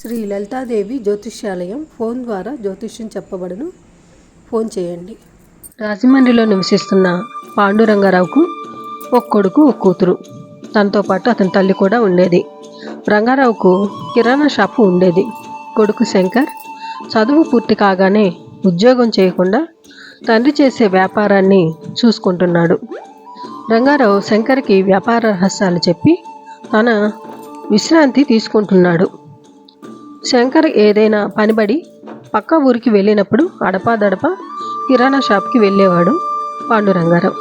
శ్రీ లలితాదేవి జ్యోతిష్యాలయం ఫోన్ ద్వారా జ్యోతిష్యం చెప్పబడును. ఫోన్ చేయండి. రాజమండ్రిలో నివసిస్తున్న పాండురంగారావుకు ఒక కొడుకు ఒక కూతురు. తనతో పాటు అతని తల్లి కూడా ఉండేది. రంగారావుకు కిరాణా షాపు ఉండేది. కొడుకు శంకర్ చదువు పూర్తి కాగానే ఉద్యోగం చేయకుండా తండ్రి చేసే వ్యాపారాన్ని చూసుకుంటున్నాడు. రంగారావు శంకర్కి వ్యాపార రహస్యాలు చెప్పి తన విశ్రాంతి తీసుకుంటున్నాడు. శంకర్ ఏదైనా పనిబడి పక్క ఊరికి వెళ్ళినప్పుడు అడపాదడప కిరాణా షాప్కి వెళ్ళేవాడు పాండురంగారావు.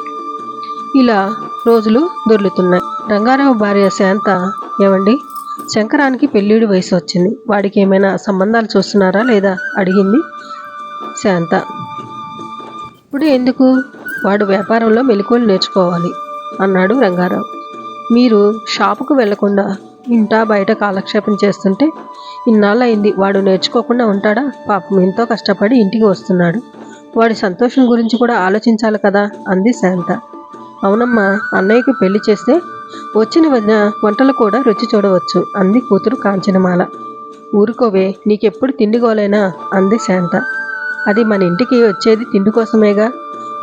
ఇలా రోజులు దొర్లుతున్నాయి. రంగారావు భార్య శాంత ఏమండి? శంకరానికి పెళ్ళిడి వయసు వచ్చింది. వాడికి ఏమైనా సంబంధాలు చూస్తున్నారా లేదా? అడిగింది శాంత. ఇప్పుడు ఎందుకు? వాడు వ్యాపారంలో మెలకువలు నేర్చుకోవాలి అన్నాడు రంగారావు. మీరు షాపుకు వెళ్ళకుండా ఇంటా బయట కాలక్షేపం చేస్తుంటే ఇన్నాళ్ళయింది. వాడు నేర్చుకోకుండా ఉంటాడా? పాపం ఎంతో కష్టపడి ఇంటికి వస్తున్నాడు. వాడి సంతోషం గురించి కూడా ఆలోచించాలి కదా? అంది శాంత. అవునమ్మా అన్నయ్యకి పెళ్ళి చేస్తే వచ్చిన వదిన వంటలు కూడా రుచి చూడవచ్చు అంది కూతురు కాంచనమాల. ఊరుకోవే నీకెప్పుడు తిండిగోలేనా అంది శాంత. అది మన ఇంటికి వచ్చేది తిండి కోసమేగా?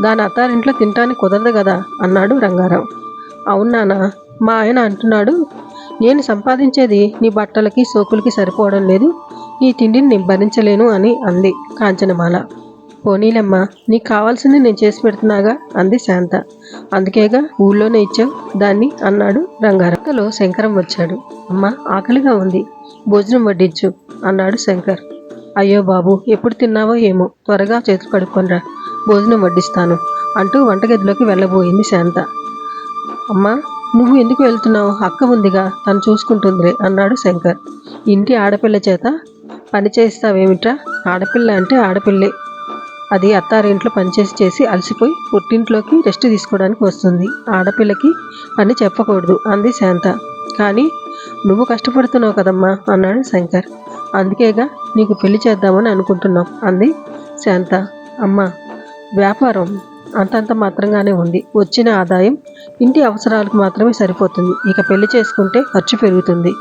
దాని అత్తారింట్లో తినటానికి కుదరదు కదా? అన్నాడు రంగారావు. అవునానా మా ఆయన అంటున్నాడు నేను సంపాదించేది నీ బట్టలకి సోకులకి సరిపోవడం లేదు. నీ తిండిని నేను భరించలేను అని అంది కాంచనమాల. పోనీలమ్మా నీకు కావాల్సింది నేను చేసి పెడుతున్నాగా? అంది శాంత. అందుకేగా ఊళ్ళోనే ఇచ్చావు? దాన్ని అన్నాడు రంగారక్కలో శంకరం వచ్చాడు. అమ్మా ఆకలిగా ఉంది. భోజనం వడ్డించు అన్నాడు శంకర్. అయ్యో బాబు ఎప్పుడు తిన్నావో ఏమో. త్వరగా చేతులు కడుక్కొనిరా. భోజనం వడ్డిస్తాను అంటూ వంటగదిలోకి వెళ్ళబోయింది శాంత. అమ్మా నువ్వు ఎందుకు వెళ్తున్నావు? అక్క ఉందిగా తను చూసుకుంటుందిలే అన్నాడు శంకర్. ఇంటి ఆడపిల్ల చేత పని చేస్తావేమిట్రా ఆడపిల్ల అంటే ఆడపిల్లే. అది అత్తారింట్లో పనిచేసి చేసి అలసిపోయి పుట్టింట్లోకి రెస్ట్ తీసుకోవడానికి వస్తుంది. ఆడపిల్లకి పని చెప్పకూడదు అంది శాంత. కానీ నువ్వు కష్టపడుతున్నావు కదమ్మా అన్నాడు శంకర్. అందుకేగా నీకు పెళ్ళి చేద్దామని అనుకుంటున్నాం అంది శాంత. అమ్మ వ్యాపారం అంతంత మాత్రంగానే ఉంది. వచ్చిన ఆదాయం ఇంటి అవసరాలకు మాత్రమే సరిపోతుంది. ఇక పెళ్ళి చేసుకుంటే ఖర్చు పెరుగుతుంది.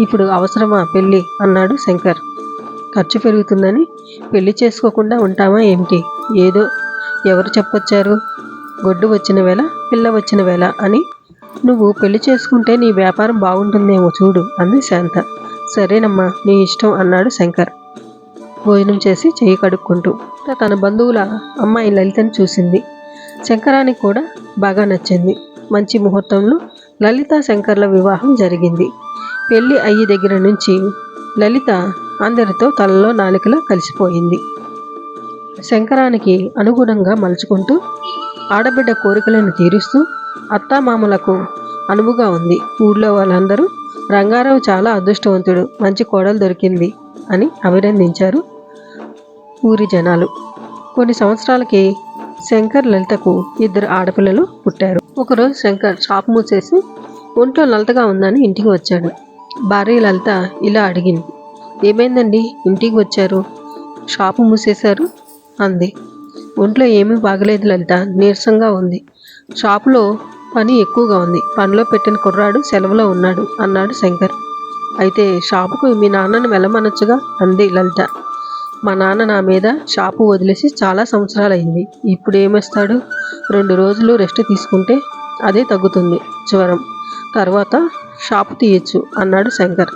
ఇప్పుడు అవసరమా పెళ్ళి అన్నాడు శంకర్. ఖర్చు పెరుగుతుందని పెళ్ళి చేసుకోకుండా ఉంటామా ఏమిటి? ఏదో ఎవరు చెప్పొచ్చారు? గొడ్డు వచ్చిన వేళ పిల్ల వచ్చిన వేళ అని నువ్వు పెళ్ళి చేసుకుంటే నీ వ్యాపారం బాగుంటుందేమో చూడు అంది శాంత. సరేనమ్మా నీ ఇష్టం అన్నాడు శంకర్. భోజనం చేసి చేయి కడుక్కుంటూ తన బంధువుల అమ్మాయి లలితను చూసింది. శంకరానికి కూడా బాగా నచ్చింది. మంచి ముహూర్తంలో లలిత శంకర్ల వివాహం జరిగింది. పెళ్ళి అయ్యి దగ్గర నుంచి లలిత అందరితో తలలో నాలికలా కలిసిపోయింది. శంకరానికి అనుగుణంగా మలుచుకుంటూ ఆడబిడ్డ కోరికలను తీరుస్తూ అత్తామామలకు అనువుగా ఉంది. ఊళ్ళో వాళ్ళందరూ రంగారావు చాలా అదృష్టవంతుడు. మంచి కోడలు దొరికింది. అని అభినందించారు ఊరి జనాలు. కొన్ని సంవత్సరాలకి శంకర్ లలితకు ఇద్దరు ఆడపిల్లలు పుట్టారు. ఒకరోజు శంకర్ షాప్ మూసేసి ఒంట్లో లలితగా ఉందని ఇంటికి వచ్చాడు. భార్య లలిత ఇలా అడిగింది ఏమైందండి? ఇంటికి వచ్చారు? షాపు మూసేశారు? అంది. ఒంట్లో ఏమీ బాగలేదు లలిత నీరసంగా ఉంది. షాపులో పని ఎక్కువగా ఉంది. పనిలో పెట్టిన కుర్రాడు సెలవులో ఉన్నాడు అన్నాడు శంకర్. అయితే షాపుకు మీ నాన్నను వెళ్ళమనొచ్చుగా అంది లలిత. మా నాన్న నా మీద షాపు వదిలేసి చాలా సంవత్సరాలైంది. ఇప్పుడు ఏమేస్తాడు రెండు రోజులు రెస్ట్ తీసుకుంటే అదే తగ్గుతుంది జ్వరం. తర్వాత షాపు తీయచ్చు అన్నాడు శంకర్.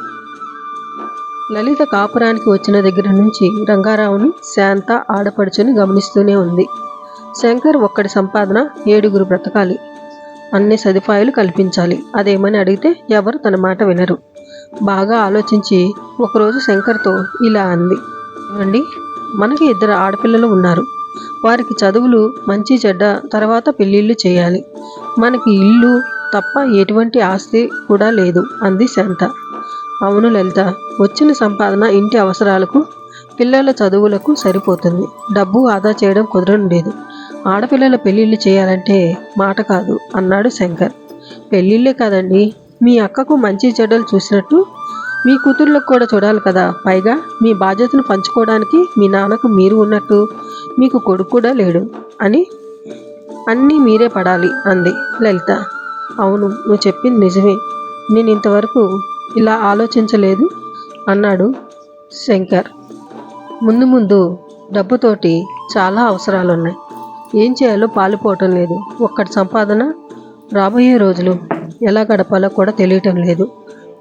లలిత కాపురానికి వచ్చిన దగ్గర నుంచి రంగారావుని శాంత ఆడపడుచుని గమనిస్తూనే ఉంది. శంకర్ ఒక్కడి సంపాదన ఏడుగురు బ్రతకాలి. అన్ని సదుపాయాలు కల్పించాలి. అదేమని అడిగితే ఎవరు తన మాట వినరు. బాగా ఆలోచించి ఒకరోజు శంకర్తో ఇలా అంది. ఇవ్వండి మనకి ఇద్దరు ఆడపిల్లలు ఉన్నారు. వారికి చదువులు మంచి చెడ్డ తర్వాత పెళ్ళిళ్ళు చేయాలి. మనకి ఇల్లు తప్ప ఎటువంటి ఆస్తి కూడా లేదు అంది శాంత. అవును లలిత వచ్చిన సంపాదన ఇంటి అవసరాలకు పిల్లల చదువులకు సరిపోతుంది. డబ్బు ఆదా చేయడం కుదరడం లేదు. ఆడపిల్లల పెళ్ళిళ్ళు చేయాలంటే మాట కాదు అన్నాడు శంకర్. పెళ్ళిళ్ళే కాదండి మీ అక్కకు మంచి చెడ్డలు చూసినట్టు మీ కూతుర్లకు కూడా చూడాలి కదా. పైగా మీ బాధ్యతను పంచుకోవడానికి మీ నాన్నకు మీరు ఉన్నట్టు మీకు కొడుకు కూడా లేడు అని అన్నీ మీరే పడాలి అంది లలిత. అవును నువ్వు చెప్పింది నిజమే. నేను ఇంతవరకు ఇలా ఆలోచించలేదు అన్నాడు శంకర్. ముందు ముందు డబ్బుతోటి చాలా అవసరాలున్నాయి. ఏం చేయాలో పాలుపోవటం లేదు. ఒక్కటి సంపాదన రాబోయే రోజులు. ఎలా గడపాలో కూడా తెలియటం లేదు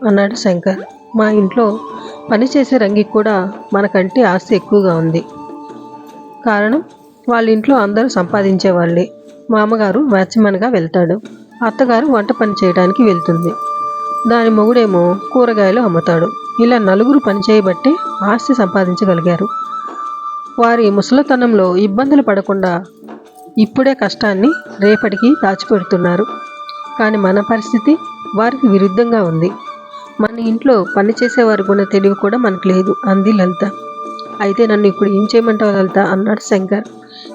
అన్నాడు శంకర్. మా ఇంట్లో పనిచేసే రంగికి కూడా మనకంటే ఆస్తి ఎక్కువగా ఉంది. కారణం వాళ్ళ ఇంట్లో అందరూ సంపాదించే వాళ్ళే. మామగారు వాచ్మెన్గా వెళ్తాడు. అత్తగారు వంట పని చేయడానికి వెళ్తుంది. దాని మొగుడేమో కూరగాయలు అమ్ముతాడు. ఇలా నలుగురు పని చేయబట్టే ఆస్తి సంపాదించగలిగారు. వారి ముసలితనంలో ఇబ్బందులు పడకుండా ఇప్పుడే కష్టాన్ని రేపటికి దాచిపెడుతున్నారు. కానీ మన పరిస్థితి వారికి విరుద్ధంగా ఉంది. మన ఇంట్లో పనిచేసేవారు ఉన్న తెలివి కూడా మనకు లేదు. అంది లలిత. అయితే నన్ను ఇప్పుడు ఏం చేయమంటావు లలిత? అన్నాడు శంకర్.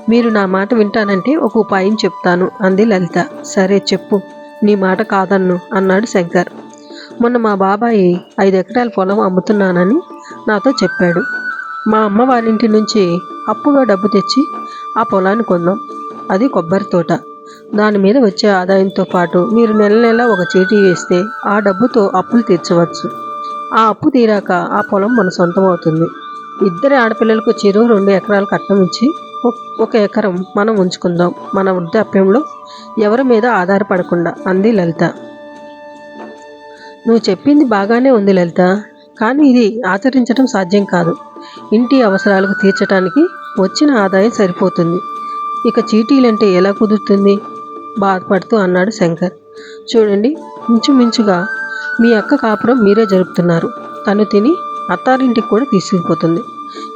మీరు నా మాట వింటానంటే ఒక ఉపాయం చెప్తాను అంది లలిత. సరే చెప్పు. నీ మాట కాదన్ను అన్నాడు శంకర్. మొన్న మా బాబాయి ఐదు ఎకరాల పొలం అమ్ముతున్నానని నాతో చెప్పాడు. మా అమ్మ వారింటి నుంచి అప్పుగా డబ్బు తెచ్చి ఆ పొలాన్ని కొందాం అది కొబ్బరి తోట. దాని మీద వచ్చే ఆదాయంతో పాటు మీరు నెల నెల ఒక చీటీ వేస్తే ఆ డబ్బుతో అప్పులు తీర్చవచ్చు. ఆ అప్పు తీరాక ఆ పొలం మన సొంతం అవుతుంది ఇద్దరి ఆడపిల్లలకు చెరువు రెండు ఎకరాలు కట్నం ఇచ్చి ఒక ఎకరం మనం ఉంచుకుందాం. మన వృద్ధాప్యంలో ఎవరి మీద ఆధారపడకుండా అంది లలిత. నువ్వు చెప్పింది బాగానే ఉంది లలిత కానీ ఇది ఆచరించడం సాధ్యం కాదు. ఇంటి అవసరాలకు తీర్చడానికి వచ్చిన ఆదాయం సరిపోతుంది. ఇక చీటీలంటే ఎలా కుదురుతుంది? బాధపడుతూ అన్నాడు శంకర్. చూడండి ఇంచుమించుగా మీ అక్క కాపురం మీరే జరుపుతున్నారు. తను తిని అత్తారింటికి కూడా తీసుకుపోతుంది.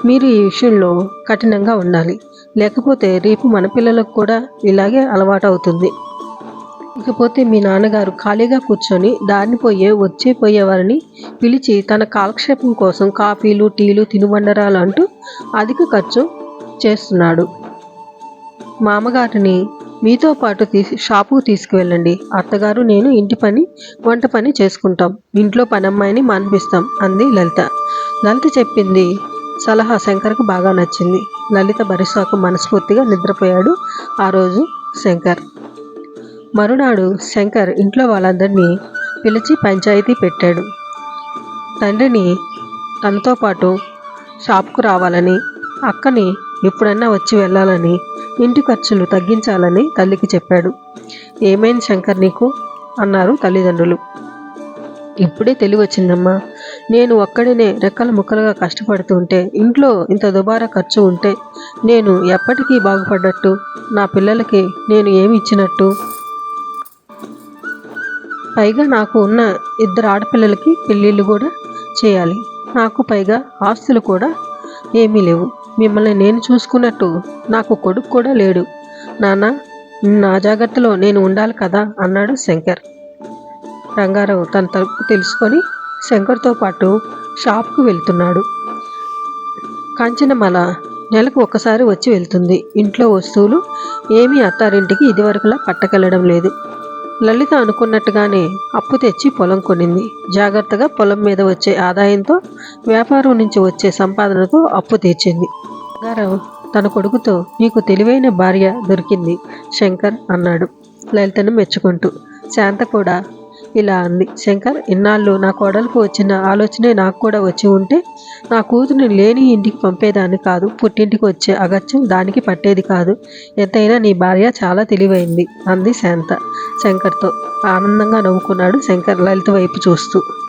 మీరు ఈ విషయంలో కఠినంగా ఉండాలి. లేకపోతే రేపు మన పిల్లలకు కూడా ఇలాగే అలవాటు అవుతుంది ఇకపోతే మీ నాన్నగారు ఖాళీగా కూర్చొని దారిని పోయే వచ్చే పోయేవారిని పిలిచి తన కాలక్షేపం కోసం కాఫీలు టీలు తినుబండరాలు అంటూ అధిక ఖర్చు చేస్తున్నాడు. మామగారిని మీతో పాటు తీసి షాపుకు తీసుకువెళ్ళండి. అత్తగారు నేను ఇంటి పని వంట పని చేసుకుంటాం. ఇంట్లో పని అమ్మాయిని మాన్పిస్తాం అంది లలిత. లలిత చెప్పింది సలహా శంకర్కు బాగా నచ్చింది. లలిత బరిసాకు మనస్ఫూర్తిగా నిద్రపోయాడు ఆ రోజు శంకర్. మరునాడు శంకర్ ఇంట్లో వాళ్ళందరినీ పిలిచి పంచాయతీ పెట్టాడు. తండ్రిని తనతో పాటు షాప్కు రావాలని అక్కని ఎప్పుడన్నా వచ్చి వెళ్ళాలని ఇంటి ఖర్చులు తగ్గించాలని తల్లికి చెప్పాడు. ఏమైంది శంకర్ నీకు? అన్నారు తల్లిదండ్రులు. ఇప్పుడే తెలివి వచ్చిందమ్మా నేను ఒక్కడినే రెక్కల ముక్కలుగా కష్టపడుతుంటే ఇంట్లో ఇంత దుబారా ఖర్చు ఉంటే నేను ఎప్పటికీ బాగుపడ్డట్టు? నా పిల్లలకి నేను ఏమి ఇచ్చినట్టు? పైగా నాకు ఉన్న ఇద్దరు ఆడపిల్లలకి పెళ్ళిళ్ళు కూడా చేయాలి. నాకు పైగా ఆస్తులు కూడా ఏమీ లేవు. మిమ్మల్ని నేను చూసుకున్నట్టు నాకు కొడుకు కూడా లేడు. నాన్న నా జాగ్రత్తలో నేను ఉండాలి కదా అన్నాడు శంకర్. రంగారావు తన తలుపు తెలుసుకొని శంకర్తో పాటు షాప్కు వెళ్తున్నాడు. కాంచనమాల నెలకు ఒక్కసారి వచ్చి వెళ్తుంది. ఇంట్లో వస్తువులు ఏమీ అత్తారింటికి ఇదివరకులా పట్టకెళ్ళడం లేదు. లలిత అనుకున్నట్టుగానే అప్పు తెచ్చి పొలం కొనింది. జాగ్రత్తగా పొలం మీద వచ్చే ఆదాయంతో వ్యాపారం నుంచి వచ్చే సంపాదనకు అప్పు తీర్చింది. గారు తన కొడుకుతో నీకు తెలివైన భార్య దొరికింది శంకర్ అన్నాడు లలితను మెచ్చుకుంటూ. శాంత కూడా ఇలా అంది. శంకర్ ఇన్నాళ్ళు నా కోడలకు వచ్చిన ఆలోచనే నాకు కూడా వచ్చి ఉంటే నా కూతురిని లేని ఇంటికి పంపేదాన్ని కాదు. పుట్టింటికి వచ్చే అగత్యం దానికి పట్టేది కాదు. ఎంతైనా నీ భార్య చాలా తెలివైంది అంది శాంత శంకర్తో. ఆనందంగా నవ్వుకున్నాడు శంకర్ లలిత వైపు చూస్తూ.